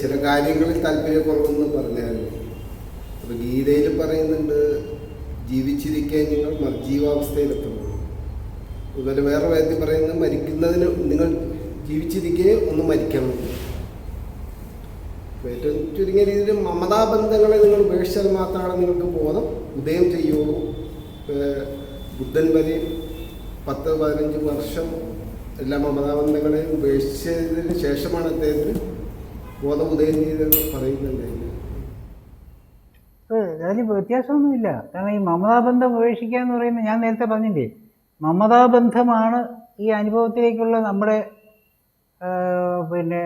ചില കാര്യങ്ങളിൽ താല്പര്യക്കുറവെന്ന് പറഞ്ഞായിരുന്നു അപ്പോൾ ഗീതയിൽ പറയുന്നുണ്ട് ജീവിച്ചിരിക്കാൻ നിങ്ങൾ മർജീവാവസ്ഥയിലെത്തണം അതുപോലെ വേറെ വേദത്തിൽ പറയുന്നത് മരിക്കുന്നതിന് നിങ്ങൾ ജീവിച്ചിരിക്കെ ഒന്ന് മരിക്കണം. ഏറ്റവും ചുരുങ്ങിയ രീതിയിൽ മമതാബന്ധങ്ങളെ നിങ്ങൾ ഉപേക്ഷിച്ചാൽ മാത്രമാണ് നിങ്ങൾക്ക് ബോധം ഉദയം ചെയ്യുള്ളൂ. ബുദ്ധൻ വരെ പത്ത് പതിനഞ്ച് വർഷം എല്ലാ മമതാബന്ധങ്ങളെയും ഉപേക്ഷിച്ചതിന് ശേഷമാണ് അദ്ദേഹത്തിന് ബോധം ഉദയം ചെയ്തതെന്ന് പറയുന്നുണ്ട് അതിൽ. അതിൽ വ്യത്യാസമൊന്നുമില്ല. കാരണം ഈ മമതാബന്ധം ഉപേക്ഷിക്കുക എന്ന് പറയുന്നത് ഞാൻ നേരത്തെ പറഞ്ഞില്ലേ മമതാബന്ധമാണ് ഈ അനുഭവത്തിലേക്കുള്ള നമ്മുടെ പിന്നെ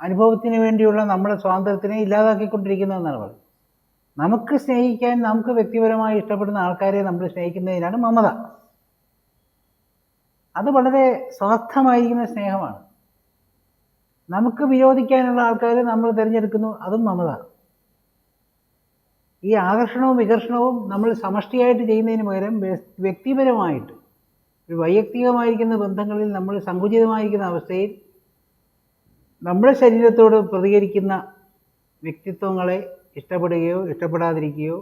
അനുഭവത്തിന് വേണ്ടിയുള്ള നമ്മുടെ സ്വാതന്ത്ര്യത്തിനെ ഇല്ലാതാക്കിക്കൊണ്ടിരിക്കുന്നതെന്നാണ് പറയുന്നത്. നമുക്ക് സ്നേഹിക്കാൻ നമുക്ക് വ്യക്തിപരമായി ഇഷ്ടപ്പെടുന്ന ആൾക്കാരെ നമ്മൾ സ്നേഹിക്കുന്നതിനാണ് മമത. അത് വളരെ സ്വാർത്ഥമായിരിക്കുന്ന സ്നേഹമാണ്. നമുക്ക് വിരോധിക്കാനുള്ള ആൾക്കാരെ നമ്മൾ തിരഞ്ഞെടുക്കുന്നു അതും മമത ഈ ആകർഷണവും വികർഷണവും നമ്മൾ സമഷ്ടിയായിട്ട് ചെയ്യുന്നതിന് പകരം വ്യക്തിപരമായിട്ട് ഒരു വൈയക്തികമായിരിക്കുന്ന ബന്ധങ്ങളിൽ നമ്മൾ സങ്കുചിതമായിരിക്കുന്ന അവസ്ഥയിൽ നമ്മുടെ ശരീരത്തോട് പ്രതികരിക്കുന്ന വ്യക്തിത്വങ്ങളെ ഇഷ്ടപ്പെടുകയോ ഇഷ്ടപ്പെടാതിരിക്കുകയോ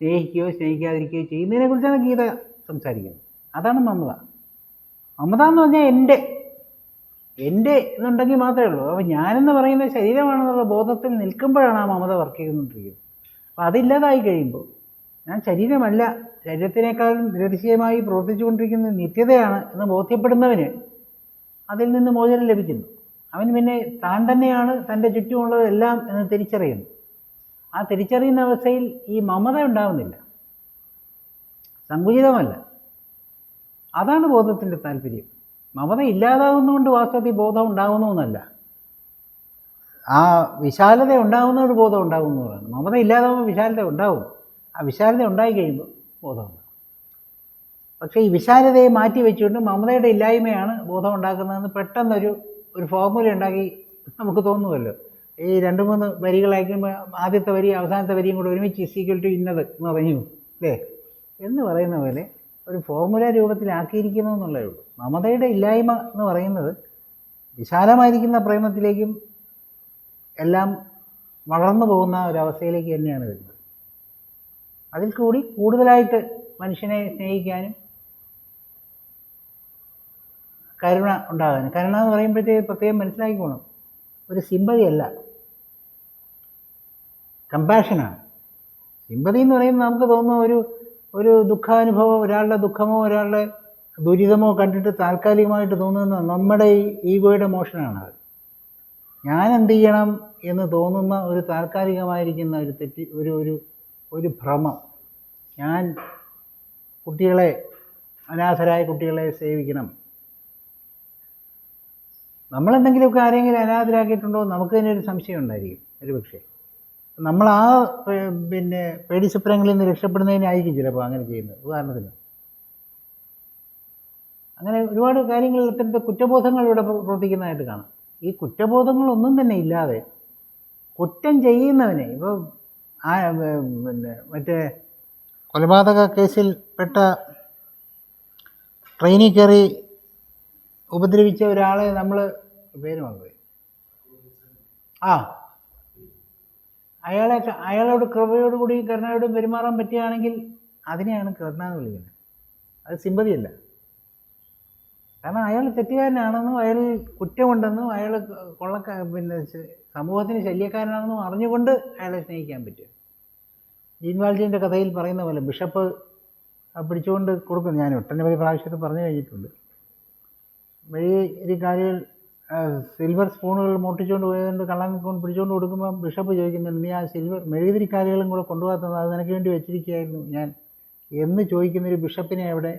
സ്നേഹിക്കുകയോ സ്നേഹിക്കാതിരിക്കുകയോ ചെയ്യുന്നതിനെക്കുറിച്ചാണ് ഗീത സംസാരിക്കുന്നത്. അതാണ് മമത. മമത എന്ന് പറഞ്ഞാൽ എന്റെ എന്റെ എന്നുണ്ടെങ്കിൽ മാത്രമേ ഉള്ളൂ. അപ്പോൾ ഞാനെന്ന് പറയുന്ന ശരീരമാണെന്നുള്ള ബോധത്തിൽ നിൽക്കുമ്പോഴാണ് ആ മമത വർക്ക് ചെയ്തുകൊണ്ടിരിക്കുന്നത്. അപ്പോൾ അതില്ലാതായി കഴിയുമ്പോൾ ഞാൻ ശരീരമല്ല ശരീരത്തിനേക്കാളും ദൃശ്യമായി പ്രവർത്തിച്ചുകൊണ്ടിരിക്കുന്ന നിത്യതയാണ് എന്ന് ബോധ്യപ്പെടുന്നവന് അതിൽ നിന്ന് മോചനം ലഭിക്കുന്നു. അവൻ പിന്നെ താൻ തന്നെയാണ് തന്റെ ചുറ്റുമുള്ളതെല്ലാം എന്ന് തിരിച്ചറിയുന്നു. ആ തിരിച്ചറിയുന്ന അവസ്ഥയിൽ ഈ മമത ഉണ്ടാവുന്നില്ല. സങ്കുചിതമല്ല. അതാണ് ബോധത്തിന്റെ താല്പര്യം. മമത ഇല്ലാതാവുന്നതുകൊണ്ട് വാസ്തവത്തിൽ ബോധം ഉണ്ടാകുന്നതെന്നല്ല ആ വിശാലത ഉണ്ടാകുന്ന ഒരു ബോധം ഉണ്ടാകുന്നതാണ് മമത ഇല്ലാതാവുമ്പോൾ വിശാലത ഉണ്ടാവും. ആ വിശാലത ഉണ്ടായി കഴിയുമ്പോൾ ബോധം ഉണ്ടാകും പക്ഷേ ഈ വിശാലതയെ മാറ്റി വെച്ചുകൊണ്ട് മമതയുടെ ഇല്ലായ്മയാണ് ബോധം ഉണ്ടാക്കുന്നതെന്ന് പെട്ടെന്നൊരു ഒരു ഫോർമുല ഉണ്ടാക്കി നമുക്ക് തോന്നുമല്ലോ. ഈ രണ്ട് മൂന്ന് വരികളായിരിക്കുമ്പോൾ ആദ്യത്തെ വരി അവസാനത്തെ വരിയും കൂടെ ഒരുമിച്ച് സീക്വൽ ടു ഇന്നത് എന്ന് പറഞ്ഞു. അല്ലേ? എന്ന് പറയുന്ന പോലെ ഒരു ഫോർമുല രൂപത്തിലാക്കിയിരിക്കുന്നു എന്നുള്ളതേ ഉള്ളൂ. മമതയുടെ ഇല്ലായ്മ എന്ന് പറയുന്നത് വിശാലമായിരിക്കുന്ന പ്രേമത്തിലേക്കും എല്ലാം വളർന്നു പോകുന്ന ഒരവസ്ഥയിലേക്ക് തന്നെയാണ് വരുന്നത്. അതിൽ കൂടി കൂടുതലായിട്ട് മനുഷ്യനെ സ്നേഹിക്കാനും കരുണ ഉണ്ടാകാനും. കരുണ എന്ന് പറയുമ്പോഴത്തേക്ക് പ്രത്യേകം മനസ്സിലാക്കിക്കോണം. ഒരു സിമ്പതി അല്ല കമ്പാഷനാണ്. സിമ്പതി എന്ന് പറയുന്നത് നമുക്ക് തോന്നുന്ന ഒരു ഒരു ദുഃഖാനുഭവം ഒരാളുടെ ദുഃഖമോ ഒരാളുടെ ദുരിതമോ കണ്ടിട്ട് താൽക്കാലികമായിട്ട് തോന്നുന്ന നമ്മുടെ ഈഗോയുടെ മോഷനാണ് അത്. ഞാൻ എന്ത് ചെയ്യണം എന്ന് തോന്നുന്ന ഒരു താൽക്കാലികമായിരിക്കുന്ന ഒരു തെറ്റി ഒരു ഒരു ഒരു ഭ്രമം. ഞാൻ കുട്ടികളെ അനാഥരായ കുട്ടികളെ സേവിക്കണം. നമ്മളെന്തെങ്കിലുമൊക്കെ ആരെങ്കിലും അനാഥരാക്കിയിട്ടുണ്ടോ നമുക്ക് തന്നെ ഒരു സംശയം ഉണ്ടായിരിക്കും ഒരു പക്ഷേ. നമ്മൾ ആ പിന്നെ പേടിസ്വപ്നങ്ങളിൽ നിന്ന് രക്ഷപ്പെടുന്നതിനായിരിക്കും ചിലപ്പോൾ അങ്ങനെ ചെയ്യുന്നത്. ഉദാഹരണത്തിന് അങ്ങനെ ഒരുപാട് കാര്യങ്ങൾ ഇത്തരത്തെ കുറ്റബോധങ്ങൾ ഇവിടെ പ്രവർത്തിക്കുന്നതായിട്ട് കാണാം. ഈ കുറ്റബോധങ്ങളൊന്നും തന്നെ ഇല്ലാതെ കുറ്റം ചെയ്യുന്നവനെ ഇപ്പോൾ ആ പിന്നെ മറ്റേ കൊലപാതക കേസിൽ പെട്ട ട്രെയിനിൽ കയറി ഉപദ്രവിച്ച ഒരാളെ നമ്മൾ പേര് വന്നത് ആ. അയാളെ അയാളോട് കൃപയോടുകൂടി കരുണയോടും പെരുമാറാൻ പറ്റുകയാണെങ്കിൽ അതിനെയാണ് കരുണ എന്ന് വിളിക്കുന്നത്. അത് സിമ്പതിയല്ല. കാരണം അയാൾ തെറ്റുകാരനാണെന്നും അയാൾ കുറ്റമുണ്ടെന്നും അയാൾ കൊള്ളക്ക പിന്നെ സമൂഹത്തിന് ശല്യക്കാരനാണെന്നും അറിഞ്ഞുകൊണ്ട് അയാളെ സ്നേഹിക്കാൻ പറ്റും ജീൻവാൽജിന്റെ കഥയിൽ പറയുന്ന പോലെ ബിഷപ്പ് പിടിച്ചുകൊണ്ട് കൊടുക്കും. ഞാൻ ഒട്ടനവധി പ്രാവശ്യത്തിൽ പറഞ്ഞു കഴിഞ്ഞിട്ടുണ്ട്. മെഴുകിരിക്കാലികൾ സിൽവർ സ്പൂണുകൾ മോട്ടിച്ചുകൊണ്ട് പോയതുകൊണ്ട് കള്ളൻ കൊണ്ട് പിടിച്ചുകൊണ്ട് കൊടുക്കുമ്പോൾ ബിഷപ്പ് ചോദിക്കുന്നുണ്ട് നീ ആ സിൽവർ മെഴുകുതിരിക്കാലുകളും കൂടെ കൊണ്ടുപോകാത്തത് അത് നിനക്ക് വേണ്ടി വെച്ചിരിക്കുകയായിരുന്നു. ഞാൻ എന്ന് ചോദിക്കുന്നൊരു ബിഷപ്പിനെ അവിടെ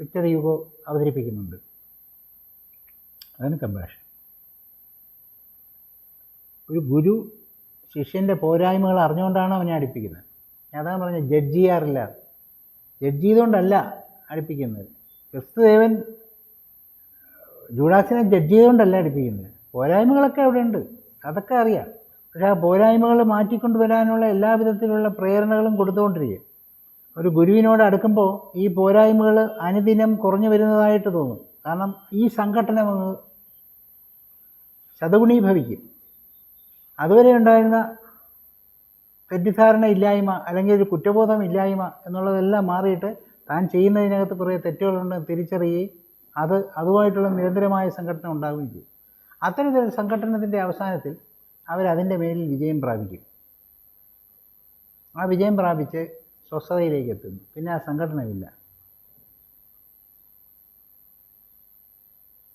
വിക്ടർ യുഗോ അവതരിപ്പിക്കുന്നുണ്ട്. അതാണ് കമ്പാഷൻ ഒരു ഗുരു ശിഷ്യന്റെ പോരായ്മകൾ അറിഞ്ഞുകൊണ്ടാണ് അവനെ അടുപ്പിക്കുന്നത്. ഞാൻ അതാണ് പറഞ്ഞത് ജഡ്ജ് ചെയ്യാറില്ല ജഡ്ജ് ചെയ്തുകൊണ്ടല്ല അടുപ്പിക്കുന്നത്. ക്രിസ്തുദേവൻ ജൂഡാസിനെ ജഡ്ജ് ചെയ്തുകൊണ്ടല്ല അടുപ്പിക്കുന്നത്. പോരായ്മകളൊക്കെ അവിടെ ഉണ്ട് അതൊക്കെ അറിയാം. പക്ഷേ ആ പോരായ്മകൾ മാറ്റിക്കൊണ്ടുവരാനുള്ള എല്ലാ വിധത്തിലുള്ള പ്രേരണകളും കൊടുത്തുകൊണ്ടിരിക്കുക. ഒരു ഗുരുവിനോട് അടുക്കുമ്പോൾ ഈ പോരായ്മകൾ അനുദിനം കുറഞ്ഞു വരുന്നതായിട്ട് തോന്നും. കാരണം ഈ സംഘട്ടനം അങ്ങ് ശതഗുണീഭവിക്കും. അതുവരെ ഉണ്ടായിരുന്ന തെറ്റിദ്ധാരണ ഇല്ലായ്മ അല്ലെങ്കിൽ ഒരു കുറ്റബോധം ഇല്ലായ്മ എന്നുള്ളതെല്ലാം മാറിയിട്ട് താൻ ചെയ്യുന്നതിനകത്ത് കുറേ തെറ്റുകളുണ്ടെന്ന് തിരിച്ചറിയുകയും അത് അതുമായിട്ടുള്ള നിരന്തരമായ സംഘടന ഉണ്ടാവുകയും ചെയ്യും. അത്തരത്തിൽ സംഘടനത്തിന്റെ അവസാനത്തിൽ അവരതിന്റെ മേലിൽ വിജയം പ്രാപിക്കും. ആ വിജയം പ്രാപിച്ച് സ്വസ്ഥതയിലേക്ക് എത്തുന്നു. പിന്നെ ആ സംഘടനയില്ല.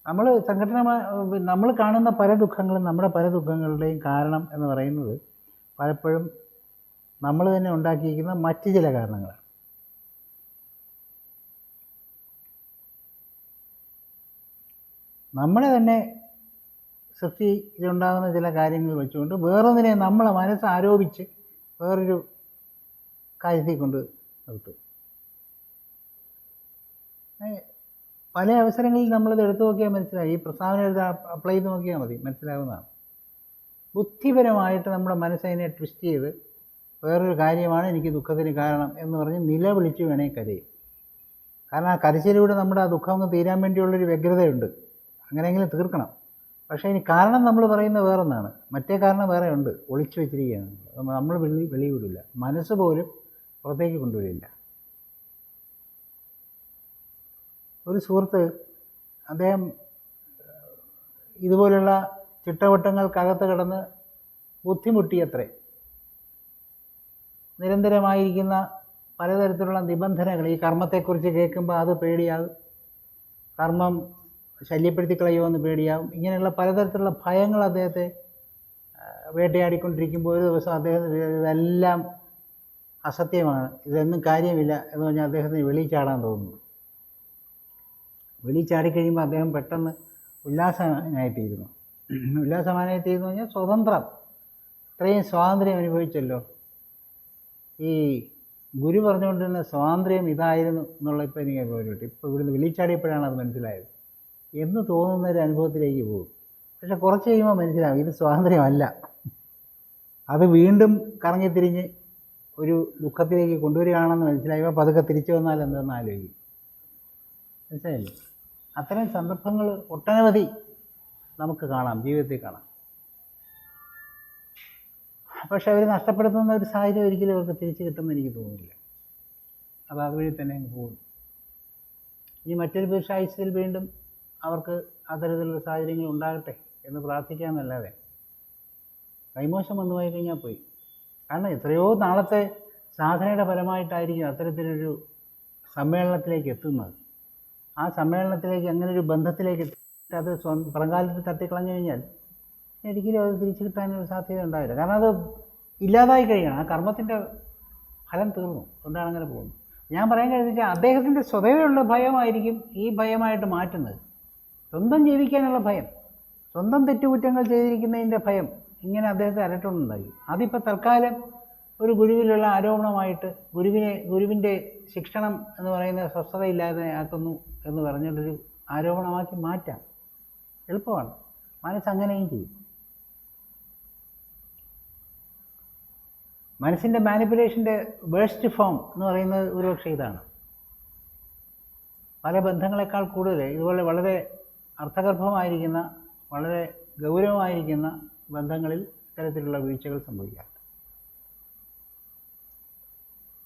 നമ്മൾ സംഘടന നമ്മൾ കാണുന്ന പല ദുഃഖങ്ങളും നമ്മുടെ പല ദുഃഖങ്ങളുടെയും കാരണം എന്ന് പറയുന്നത് പലപ്പോഴും നമ്മൾ തന്നെ ഉണ്ടാക്കിയിരിക്കുന്ന മറ്റ് ചില കാരണങ്ങളാണ്. നമ്മളെ തന്നെ സൃഷ്ടിയിലുണ്ടാകുന്ന ചില കാര്യങ്ങൾ വെച്ചുകൊണ്ട് വേറൊന്നിനെ നമ്മളെ മനസ്സ് ആരോപിച്ച് വേറൊരു കൊണ്ട് നിർത്തും പല അവസരങ്ങളിൽ നമ്മളിത് എടുത്തു നോക്കിയാൽ മനസ്സിലായി. ഈ പ്രസ്താവന എഴുതി അപ്ലൈ ചെയ്ത് നോക്കിയാൽ മതി. മനസ്സിലാവുന്നതാണ്. ബുദ്ധിപരമായിട്ട് നമ്മുടെ മനസ്സിനെ ട്വിസ്റ്റ് ചെയ്ത് വേറൊരു കാര്യമാണ് എനിക്ക് ദുഃഖത്തിന് കാരണം എന്ന് പറഞ്ഞ് നിലവിളിച്ച് വേണേൽ കരയും. കാരണം ആ കരച്ചിലൂടെ നമ്മുടെ ആ ദുഃഖം ഒന്ന് തീരാൻ വേണ്ടിയുള്ളൊരു വ്യഗ്രതയുണ്ട്. അങ്ങനെയെങ്കിലും തീർക്കണം. പക്ഷേ ഇനി കാരണം നമ്മൾ പറയുന്നത് വേറൊന്നാണ്. മറ്റേ കാരണം വേറെ ഉണ്ട് ഒളിച്ചു വെച്ചിരിക്കുകയാണ്. നമ്മൾ വെളി വെളി വിടില്ല മനസ്സ് പോലും പുറത്തേക്ക് കൊണ്ടുവരില്ല. ഒരു സുഹൃത്ത് അദ്ദേഹം ഇതുപോലുള്ള ചിട്ടവട്ടങ്ങൾക്കകത്ത് കിടന്ന് ബുദ്ധിമുട്ടിയത്രേ. നിരന്തരമായിരിക്കുന്ന പലതരത്തിലുള്ള നിബന്ധനകൾ ഈ കർമ്മത്തെക്കുറിച്ച് കേൾക്കുമ്പോൾ അത് പേടിയാകും കർമ്മം ശല്യപ്പെടുത്തി കളയുമോ എന്ന് പേടിയാകും ഇങ്ങനെയുള്ള പലതരത്തിലുള്ള ഭയങ്ങൾ അദ്ദേഹത്തെ വേട്ടയാടിക്കൊണ്ടിരിക്കുമ്പോൾ ഒരു ദിവസം അദ്ദേഹം ഇതെല്ലാം അസത്യമാണ്. ഇതൊന്നും കാര്യമില്ല എന്ന് പറഞ്ഞാൽ അദ്ദേഹത്തിന് വെളിയിൽ ചാടാൻ തോന്നുന്നു. വെളിയിൽ ചാടിക്കഴിയുമ്പോൾ അദ്ദേഹം പെട്ടെന്ന് ഉല്ലാസമായിത്തീരുന്നു. ഉല്ലാസമാനായിത്തീരുന്നു പറഞ്ഞാൽ സ്വതന്ത്രം. ഇത്രയും സ്വാതന്ത്ര്യം അനുഭവിച്ചല്ലോ. ഈ ഗുരു പറഞ്ഞുകൊണ്ടിരുന്ന സ്വാതന്ത്ര്യം ഇതായിരുന്നു എന്നുള്ള ഇപ്പോൾ എനിക്ക് അനുഭവം കിട്ടി ഇപ്പോൾ ഇവിടുന്ന് വിളിച്ചാടിയപ്പോഴാണ് അത് മനസ്സിലായത്. എന്ന് തോന്നുന്ന ഒരു അനുഭവത്തിലേക്ക് പോകും. പക്ഷെ കുറച്ച് കഴിയുമ്പോൾ മനസ്സിലാവും ഇത് സ്വാതന്ത്ര്യമല്ല. അത് വീണ്ടും കറങ്ങിത്തിരിഞ്ഞ് ഒരു ദുഃഖത്തിലേക്ക് കൊണ്ടുവരികയാണെന്ന് മനസ്സിലായപ്പോൾ പതുക്കെ തിരിച്ചു വന്നാൽ എന്തെന്ന് ആലോചിക്കും. മനസ്സിലായില്ലേ? അത്തരം സന്ദർഭങ്ങൾ ഒട്ടനവധി നമുക്ക് കാണാം ജീവിതത്തിൽ കാണാം. പക്ഷെ അവർ നഷ്ടപ്പെടുത്തുന്ന ഒരു സാഹചര്യം ഒരിക്കലും അവർക്ക് തിരിച്ചു കിട്ടുമെന്ന് എനിക്ക് തോന്നുന്നില്ല. അത് അതുവഴി തന്നെ പോകും ഇനി മറ്റൊരു പുരുഷായുസ്യത്തിൽ വീണ്ടും അവർക്ക് അത്തരത്തിലുള്ള സാഹചര്യങ്ങൾ ഉണ്ടാകട്ടെ എന്ന് പ്രാർത്ഥിക്കാമെന്നല്ലാതെ കൈമോശം വന്നു പോയി കഴിഞ്ഞാൽ പോയി. കാരണം എത്രയോ നാളത്തെ സാധനയുടെ ഫലമായിട്ടായിരിക്കും അത്തരത്തിലൊരു സമ്മേളനത്തിലേക്ക് എത്തുന്നത്. ആ സമ്മേളനത്തിലേക്ക് അങ്ങനെ ഒരു ബന്ധത്തിലേക്ക് അത് സ്വ പ്രകാലത്ത് തട്ടിക്കളഞ്ഞു കഴിഞ്ഞാൽ ഒരിക്കലും അത് തിരിച്ചു കിട്ടാനൊരു സാധ്യത ഉണ്ടാവില്ല. കാരണം അത് ഇല്ലാതായി കഴിയണം. ആ കർമ്മത്തിന്റെ ഫലം തീർന്നു. അതുകൊണ്ടാണ് അങ്ങനെ പോകുന്നത്. ഞാൻ പറയാൻ കഴിഞ്ഞാൽ അദ്ദേഹത്തിന്റെ സ്വതവേയുള്ള ഭയമായിരിക്കും ഈ ഭയമായിട്ട് മാറ്റുന്നത്. സ്വന്തം ജീവിക്കാനുള്ള ഭയം. സ്വന്തം തെറ്റുകുറ്റങ്ങൾ ചെയ്തിരിക്കുന്നതിന്റെ ഭയം ഇങ്ങനെ അദ്ദേഹത്തെ അലട്ടുണ്ടായി അതിപ്പോൾ തൽക്കാലം ഒരു ഗുരുവിലുള്ള ആരോപണമായിട്ട് ഗുരുവിനെ ഗുരുവിന്റെ ശിക്ഷണം എന്ന് പറയുന്ന സ്വസ്ഥതയില്ലാതെ ആക്കുന്നു എന്ന് പറഞ്ഞിട്ടൊരു ആരോപണമാക്കി മാറ്റാം. എളുപ്പമാണ്. മനസ്സ് അങ്ങനെയും ചെയ്യും. മനസ്സിന്റെ മാനിപ്പുലേഷന്റെ വേസ്റ്റ് ഫോം എന്ന് പറയുന്നത് ഒരുപക്ഷെ ഇതാണ്. പല ബന്ധങ്ങളെക്കാൾ കൂടുതൽ ഇതുപോലെ വളരെ അർത്ഥഗർഭമായിരിക്കുന്ന വളരെ ഗൗരവമായിരിക്കുന്ന ബന്ധങ്ങളിൽ ഇത്തരത്തിലുള്ള വീഴ്ചകൾ സംഭവിക്കാം.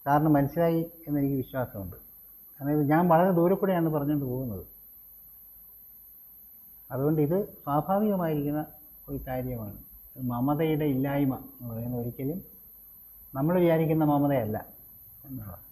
കാരണം മനസ്സിലായി എന്നെനിക്ക് വിശ്വാസമുണ്ട്. അതായത് ഞാൻ വളരെ ദൂരെ കൂടെയാണ് പറഞ്ഞുകൊണ്ട് പോകുന്നത്. അതുകൊണ്ട് ഇത് സ്വാഭാവികമായിരിക്കുന്ന ഒരു കാര്യമാണ്. മമതയുടെ ഇല്ലായ്മ എന്ന് പറയുന്നത് ഒരിക്കലും നമ്മൾ വിചാരിക്കുന്ന മമതയല്ല എന്നുള്ളത്.